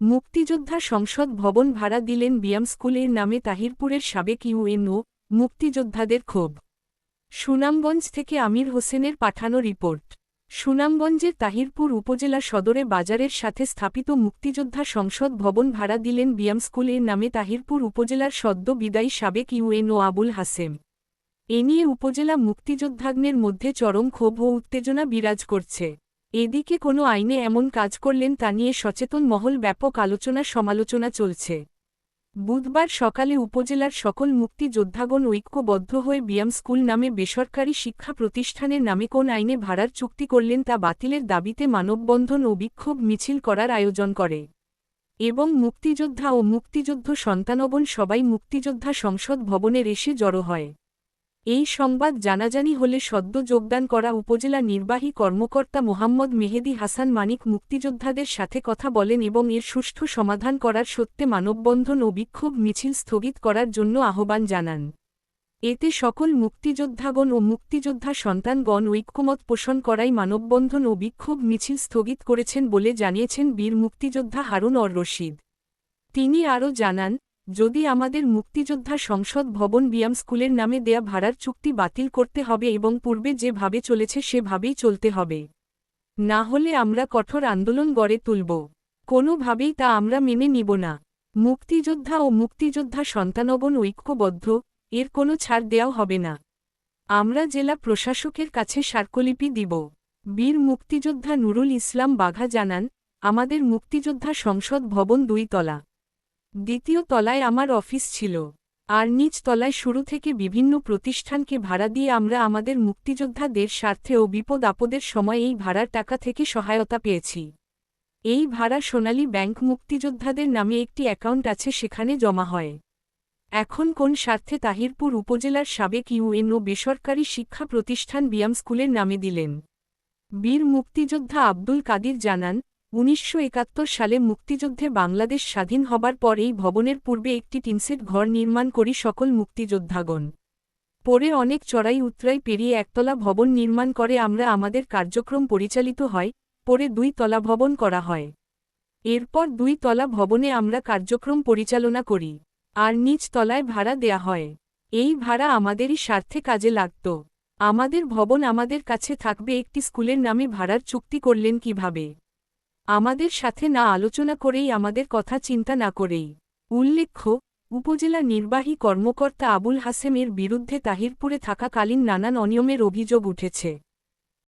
মুক্তিযোদ্ধা সংসদ ভবন ভাড়া দিলেন বিয়াম স্কুলের নামে তাহিরপুরের সাবেক ইউএনও মুক্তিযোদ্ধাদের ক্ষোভ। সুনামগঞ্জ থেকে আমির হোসেনের পাঠানো রিপোর্ট। সুনামগঞ্জের তাহিরপুর উপজেলা সদরে বাজারের সাথে স্থাপিত মুক্তিযোদ্ধা সংসদ ভবন ভাড়া দিলেন বিয়াম স্কুলের নামে তাহিরপুর উপজেলার সদ্য বিদায়ী সাবেক ইউএনও আবুল হাসেম এ নিয়ে উপজেলা মুক্তিযোদ্ধাগ্নের মধ্যে চরম ক্ষোভ ও উত্তেজনা বিরাজ করছে। এদিকে কোনো আইনে এমন কাজ করলেন তা নিয়ে সচেতন মহল ব্যাপক আলোচনা সমালোচনা চলছে। বুধবার সকালে উপজেলার সকল মুক্তিযোদ্ধাগণ ঐক্যবদ্ধ হয়ে বিয়াম স্কুল নামে বেসরকারি শিক্ষা প্রতিষ্ঠানের নামে কোন আইনে ভাড়ার চুক্তি করলেন তা বাতিলের দাবিতে মানববন্ধন ও বিক্ষোভ মিছিল করার আয়োজন করে। এবং মুক্তিযোদ্ধা ও মুক্তিযুদ্ধ সন্তানবন সবাই মুক্তিযোদ্ধা সংসদ ভবনের এসে জড়ো হয়। এই সংবাদ জানাজানি হলে সদ্য যোগদান করা উপজেলা নির্বাহী কর্মকর্তা মোহাম্মদ মেহেদি হাসান মানিক মুক্তিযোদ্ধাদের সাথে কথা বলেন এবং এর সুষ্ঠু সমাধান করার সত্যে মানববন্ধন ও বিক্ষোভ মিছিল স্থগিত করার জন্য আহ্বান জানান। এতে সকল মুক্তিযোদ্ধাগণ ও মুক্তিযোদ্ধা সন্তানগণ ঐক্যমত পোষণ করাই মানববন্ধন ও বিক্ষোভ মিছিল স্থগিত করেছেন বলে জানিয়েছেন বীর মুক্তিযোদ্ধা হারুন অর রশিদ। তিনি আরও জানান যদি আমাদের মুক্তিযোদ্ধা সংসদ ভবন বিয়াম স্কুলের নামে দেয়া ভাড়ার চুক্তি বাতিল করতে হবে এবং পূর্বে যেভাবে চলেছে সেভাবেই চলতে হবে। না হলে আমরা কঠোর আন্দোলন গড়ে তুলব। কোনোভাবেই তা আমরা মেনে নিব না। মুক্তিযোদ্ধা ও মুক্তিযোদ্ধা সন্তানগণ ঐক্যবদ্ধ, এর কোনো ছাড় দেওয়া হবে না। আমরা জেলা প্রশাসকের কাছে স্মারকলিপি দিব। বীর মুক্তিযোদ্ধা নুরুল ইসলাম বাঘা জানান, আমাদের মুক্তিযোদ্ধা সংসদ ভবন দুই তলা। দ্বিতীয় তলায় আমার অফিস ছিল। আর নিচ তলায় শুরু থেকে বিভিন্ন প্রতিষ্ঠানকে ভাড়া দিয়ে আমরা আমাদের মুক্তিযোদ্ধাদের স্বার্থে ও বিপদ আপদের সময় এই ভাড়ার টাকা থেকে সহায়তা পেয়েছি। এই ভাড়া সোনালী ব্যাংক মুক্তিযোদ্ধাদের নামে একটি অ্যাকাউন্ট আছে, সেখানে জমা হয়। এখন কোন স্বার্থে তাহিরপুর উপজেলার সাবেক ইউএনও বেসরকারি শিক্ষা প্রতিষ্ঠান বিয়াম স্কুলের নামে দিলেন। বীর মুক্তিযোদ্ধা আব্দুল কাদির জানান উনিশশো একাত্তর সালে মুক্তিযুদ্ধে বাংলাদেশ স্বাধীন হবার পর এই ভবনের পূর্বে একটি টিনসেট ঘর নির্মাণ করি সকল মুক্তিযোদ্ধাগণ। পরে অনেক চড়াই উতরাই পেরিয়ে একতলা ভবন নির্মাণ করে আমরা আমাদের কার্যক্রম পরিচালিত হয়, পরে দুই তলা ভবন করা হয়। এরপর দুই তলা ভবনে আমরা কার্যক্রম পরিচালনা করি, আর নিচ তলায় ভাড়া দেয়া হয়। এই ভাড়া আমাদেরই স্বার্থে কাজে লাগত। আমাদের ভবন আমাদের কাছে থাকবে একটি স্কুলের নামে ভাড়ার চুক্তি করলেন কীভাবে? আমাদের সাথে না আলোচনা করেই আমাদের কথা চিন্তা না করেই। উল্লেখ্য, উপজেলা নির্বাহী কর্মকর্তা আবুল হাসেমের বিরুদ্ধে তাহিরপুরে থাকাকালীন নানান অনিয়মের অভিযোগ উঠেছে।